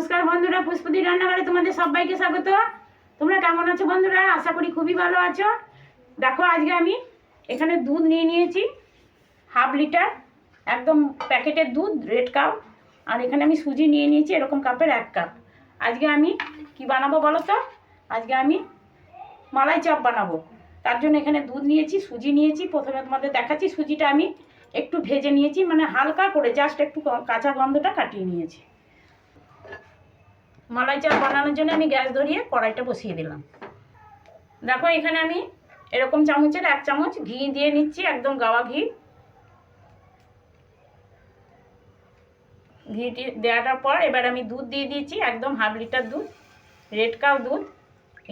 নমস্কার বন্ধুরা, পুষ্পদি রান্নাঘরে তোমাদের সবাইকে স্বাগত। তোমরা কেমন আছো বন্ধুরা? আশা করি খুবই ভালো আছো। দেখো, আজকে আমি এখানে দুধ নিয়ে নিয়েছি, হাফ লিটার, একদম প্যাকেটের দুধ, রেড কাপ। আর এখানে আমি সুজি নিয়ে নিয়েছি, এরকম কাপের এক কাপ। আজকে আমি কি বানাবো বলো তো? আজকে আমি মালাই চপ বানাবো। তার জন্য এখানে দুধ নিয়েছি, সুজি নিয়েছি। প্রথমে তোমাদের দেখাচ্ছি, সুজিটা আমি একটু ভেজে নিয়েছি মানে হালকা করে জাস্ট একটু কাঁচা গন্ধটা কাটিয়ে নিয়েছি। মালাই চাপ বানানোর জন্য আমি গ্যাস ধরিয়ে কড়াইটা বসিয়ে দিলাম। দেখো এখানে আমি এরকম চামচের এক চামচ ঘি দিয়ে নিচ্ছি, একদম গাওয়া ঘি। ঘিটি দেওয়াটার পর এবার আমি দুধ দিয়ে দিয়েছি, একদম হাফ লিটার দুধ, রেড কাউ দুধ।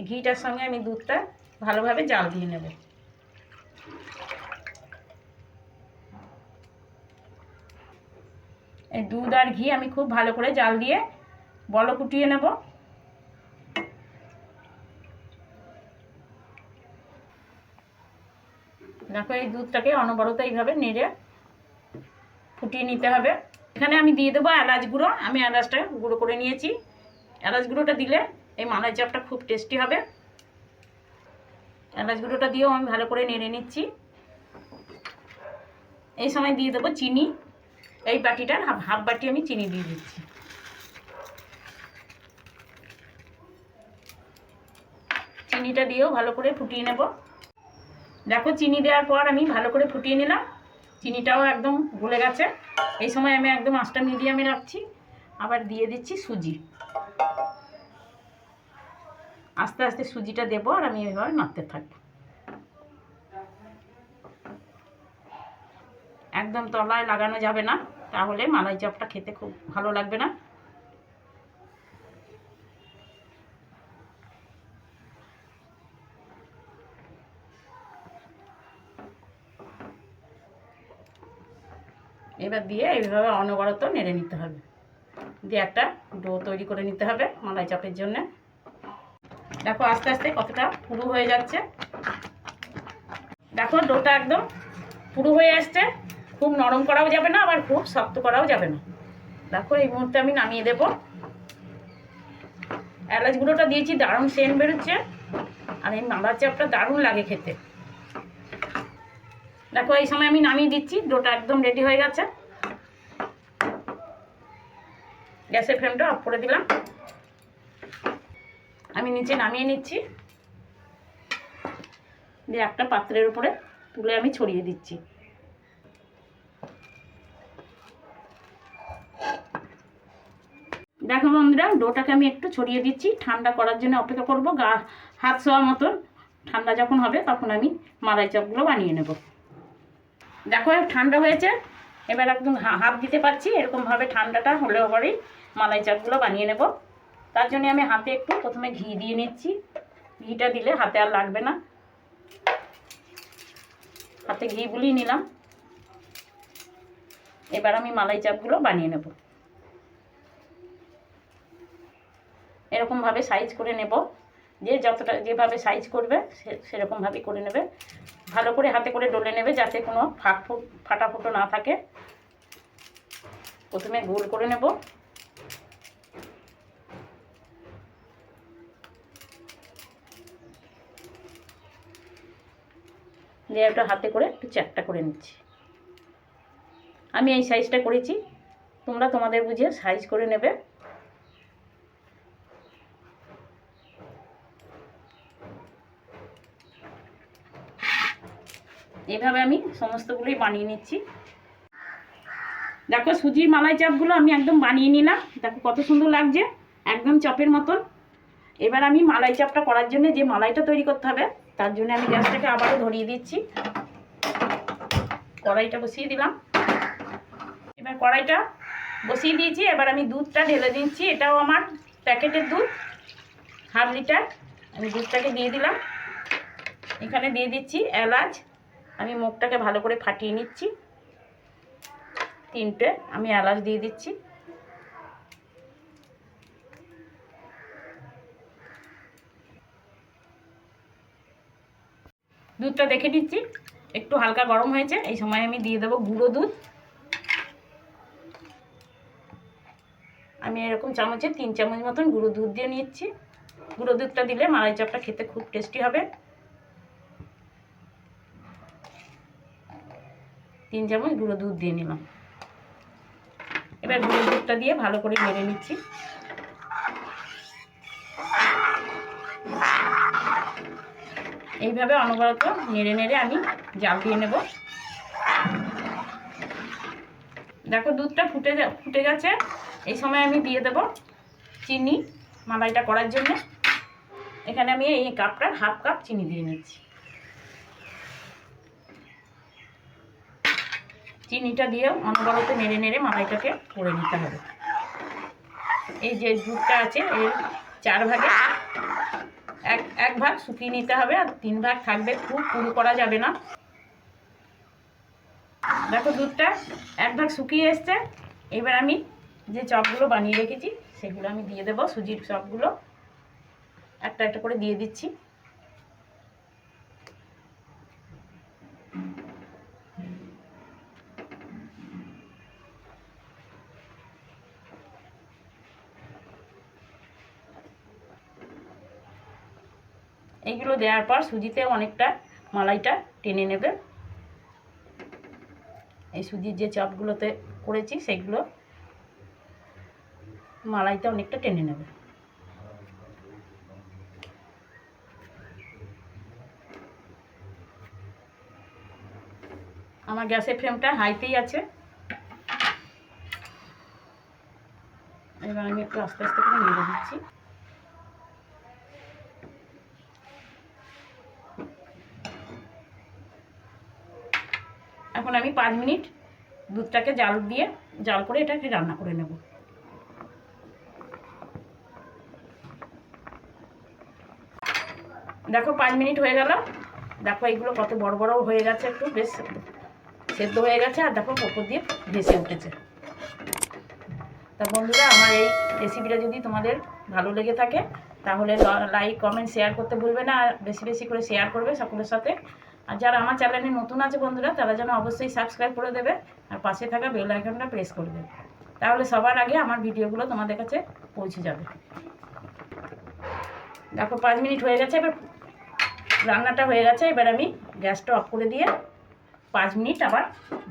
ঘিটার সঙ্গে আমি দুধটা ভালোভাবে জাল দিয়ে নেব। দুধ আর ঘি আমি খুব ভালো করে জাল দিয়ে বল কুটিয়ে নেব। দেখো এই দুধটাকে অনবরত এইভাবে নেড়ে ফুটিয়ে নিতে হবে। এখানে আমি দিয়ে দেবো এলাচ গুঁড়ো। আমি এলাচটা গুঁড়ো করে নিয়েছি। এলাচ গুঁড়োটা দিলে এই মালাই চাপটা খুব টেস্টি হবে। এলাচ গুঁড়োটা দিয়েও আমি ভালো করে নেড়ে নিচ্ছি। এই সময় দিয়ে দেবো চিনি। এই বাটিটার হাফ হাফ বাটি আমি চিনি দিয়ে দিচ্ছি। চিনিটা দিয়েও ভালো করে ফুটিয়ে নেব। দেখো, চিনি দেওয়ার পর আমি ভালো করে ফুটিয়ে নিলাম। চিনিটাও একদম গলে গেছে। এই সময় আমি একদম আঁচটা মিডিয়ামে রাখছি। আবার দিয়ে দিচ্ছি সুজি। আস্তে আস্তে সুজিটা দেবো আর আমি এভাবে নাড়তে থাকব। একদম তলায় লাগানো যাবে না, তাহলে মালাই চপটা খেতে খুব ভালো লাগবে না। এবার দিয়ে এইভাবে অনবরত নেড়ে নিতে হবে। দিয়ে একটা ডো তৈরি করে নিতে হবে মালাই চাপের জন্য। দেখো আস্তে আস্তে কতটা পুরু হয়ে যাচ্ছে। দেখো ডোটা একদম পুরু হয়ে আসছে। খুব নরম করাও যাবে না, আবার খুব শক্ত করাও যাবে না। দেখো এই মুহূর্তে আমি নামিয়ে দেবো। এলাচ গুঁড়োটা দিয়েছি, দারুণ সেন্ট বেরোচ্ছে। আর এই মালার চাপটা দারুণ লাগে খেতে। দেখো এই সময় আমি নামিয়ে দিচ্ছি, ডোটা একদম রেডি হয়ে গেছে। গ্যাসের ফ্লেমটা অফ করে দিলাম। আমি নিচে নামিয়ে নিচ্ছি। দিয়ে একটা পাত্রের উপরে তুলে আমি ছড়িয়ে দিচ্ছি। দেখো বন্ধুরা, ডোটাকে আমি একটু ছড়িয়ে দিচ্ছি। ঠান্ডা করার জন্য অপেক্ষা করব। গা, হাত শোয়া মতন ঠান্ডা যখন হবে তখন আমি মালাই চপগুলো বানিয়ে নেব। দেখো, ঠান্ডা হয়েছে। এবার একদম হাত দিতে পারছি। এরকমভাবে ঠান্ডাটা হলেও পরেই মালাই চপগুলো বানিয়ে নেব। তার জন্য আমি হাতে একটু প্রথমে ঘি দিয়ে নিচ্ছি। ঘিটা দিলে হাতে আর লাগবে না। হাতে ঘি বুলিয়ে নিলাম। এবার আমি মালাই চাপগুলো বানিয়ে নেব। এরকমভাবে সাইজ করে নেব। যে যতটা যেভাবে সাইজ করবে, সে- সেরকমভাবে করে নেবে। ভালো করে হাতে করে ডলে নেবে যাতে কোনো ফাঁক ফুট ফাটা ফুটো না থাকে। প্রথমে গোল করে নেব। দিয়ে একটা হাতে করে একটু চ্যাপটা করে নিচ্ছি। আমি এই সাইজটা করেছি, তোমরা তোমাদের বুঝে সাইজ করে নেবে। এভাবে আমি সমস্তগুলোই বানিয়ে নিচ্ছি। দেখো সুজির মালাই চাপগুলো আমি একদম বানিয়ে নিলাম। দেখো কত সুন্দর লাগছে, একদম চপের মতন। এবার আমি মালাই চাপটা করার জন্য যে মালাইটা তৈরি করতে হবে তার জন্য আমি গ্যাসটাকে আবারও ধরিয়ে দিচ্ছি। কড়াইটা বসিয়ে দিলাম। এবার কড়াইটা বসিয়ে দিয়েছি। এবার আমি দুধটা ঢেলে দিচ্ছি এটাও আমার প্যাকেটের দুধ, হাফ লিটার। আমি দুধটাকে দিয়ে দিলাম। এখানে দিয়ে দিচ্ছি এলাচ। আমি মুখটাকে ভালো করে ফাটিয়ে নিচ্ছি। তিনটে। আমি এলাচ দিয়ে দিচ্ছি। দুধটা দেখে নিচ্ছি। একটু হালকা গরম হয়েছে, এই সময় আমি দিয়ে দেবো গুঁড়ো দুধ। আমি এরকম চামচে তিন চামচ মতন গুঁড়ো দুধ দিয়ে নিচ্ছি। গুঁড়ো দুধটা দিলে মালাই চপটা খেতে খুব টেস্টি হবে। তিন চামচ গুঁড়ো দুধ দিয়ে নিলাম। এবার গুঁড়ো দুধটা দিয়ে ভালো করে মেরে নিচ্ছি। এইভাবে অনবরত নেড়ে নেড়ে আমি জাল দিয়ে নেব। দেখো, দুধটা ফুটে ফুটে গেছে। এই সময় আমি দিয়ে দেব চিনি মালাইটা করার জন্য। এখানে আমি এই কাপটার হাফ কাপ চিনি দিয়ে নিচ্ছি। চিনিটা দিয়ে অনবরত নেড়ে নেড়ে মালাইটাকে করে নিতে হবে। এই যে দুধটা আছে, এর চার ভাগে এক এক ভাগ শুকিয়ে নিতে হবে আর তিন ভাগ থাকবে খুব পুরো করা যাবে না। দেখো দুধটা এক ভাগ শুকিয়ে এসছে। এবার আমি যে চপগুলো বানিয়ে রেখেছি, সেগুলো আমি দিয়ে দেবো সুজির চপগুলো। একটা একটা করে দিয়ে দিচ্ছি। এইগুলো দেওয়ার পর সুজিতে অনেকটা মালাইটা টেনে নেবে। এই সুজির যে চপগুলোতে করেছি, সেগুলো মালাইতে অনেকটা টেনে নেবে। আমার গ্যাসের ফ্লেমটা হাইতেই আছে। এবার আমি একটু আস্তে আস্তে করে নেড়ে দিচ্ছি এখন আমি পাঁচ মিনিট দুধটাকে জাল দিয়ে জাল করে এটাকে রান্না করে নেব। দেখো পাঁচ মিনিট হয়ে গেল। দেখো এইগুলো কত বড় বড় হয়ে গেছে একটু, বেশ সেদ্ধ হয়ে গেছে আর দেখো ওপর দিয়ে ভেসে উঠেছে। তা বন্ধুরা, আমার এই রেসিপিটা যদি তোমাদের ভালো লেগে থাকে, তাহলে লাইক কমেন্ট শেয়ার করতে ভুলবে না। বেশি বেশি করে শেয়ার করবে সকলের সাথে। আর যারা আমার চ্যানেলে নতুন আছে বন্ধুরা, তারা যেন অবশ্যই সাবস্ক্রাইব করে দেবে আর পাশে থাকা বেল আইকনটা প্রেস করবে তাহলে সবার আগে আমার ভিডিওগুলো তোমাদের কাছে পৌঁছে যাবে। দেখো, পাঁচ মিনিট হয়ে গেছে, এবার রান্নাটা হয়ে গেছে, এবার আমি গ্যাসটা অফ করে দিয়ে পাঁচ মিনিট আবার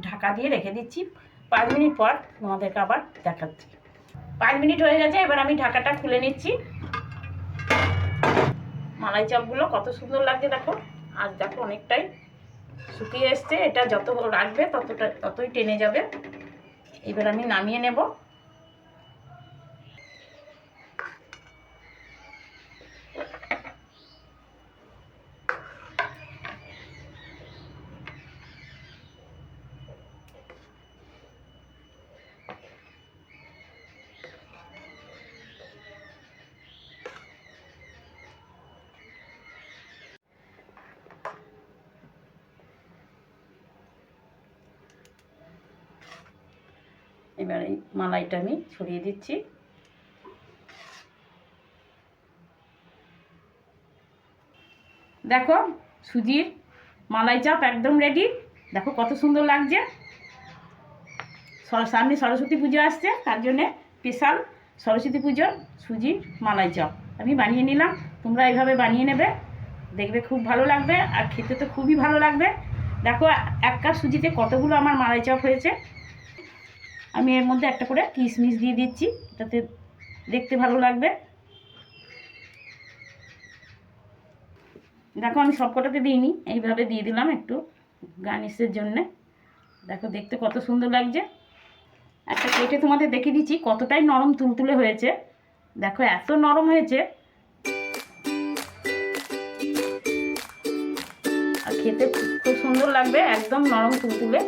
ঢাকা দিয়ে রেখে দিচ্ছি। পাঁচ মিনিট পর তোমাদেরকে আবার দেখাচ্ছি। পাঁচ মিনিট হয়ে গেছে, এবার আমি ঢাকাটা খুলে নিচ্ছি। মালাই চপগুলো কত সুন্দর লাগছে, দেখো। আর দেখো অনেকটাই শুকিয়ে এসছে, এটা যত রাখবে ততটা ততই টেনে যাবে। এবার আমি নামিয়ে নেব। এবার এই মালাইটা আমি ছড়িয়ে দিচ্ছি। দেখো, সুজির মালাই চাপ একদম রেডি দেখো কত সুন্দর লাগছে। সামনে সরস্বতী পুজো আসছে, তার জন্যে স্পেশাল সরস্বতী পুজোর সুজির মালাই চপ। আমি বানিয়ে নিলাম, তোমরা এইভাবে বানিয়ে নেবে, দেখবে খুব ভালো লাগবে আর খেতে তো খুবই ভালো লাগবে। দেখো, এক কাপ সুজিতে কতগুলো আমার মালাই চপ হয়েছে আমি এর মধ্যে একটা করে কিশমিশ দিয়ে দিচ্ছি যাতে দেখতে ভালো লাগবে। দেখো আমি সব কটাতে দিইনি, এইভাবে দিয়ে দিলাম একটু গার্নিশের জন্যে। দেখো দেখতে কত সুন্দর লাগছে। একটা কেটে তোমাদের দেখে দিচ্ছি কতটাই নরম তুলতুলে হয়েছে। দেখো এত নরম হয়েছে। আর খেতে খুব সুন্দর লাগবে, একদম নরম তুলতুলে।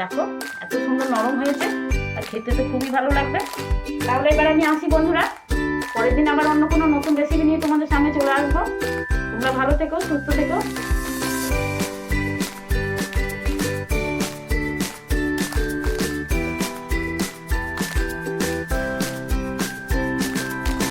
দেখো, এত সুন্দর নরম হয়েছে, আর খেতে তো খুবই ভালো লাগবে। তাহলে এবার আমি আসি বন্ধুরা, পরের দিন আবার অন্য কোনো নতুন রেসিপি নিয়ে তোমাদের সামনে চলে আসব। তোমরা ভালো থেকো, সুস্থ থেকো।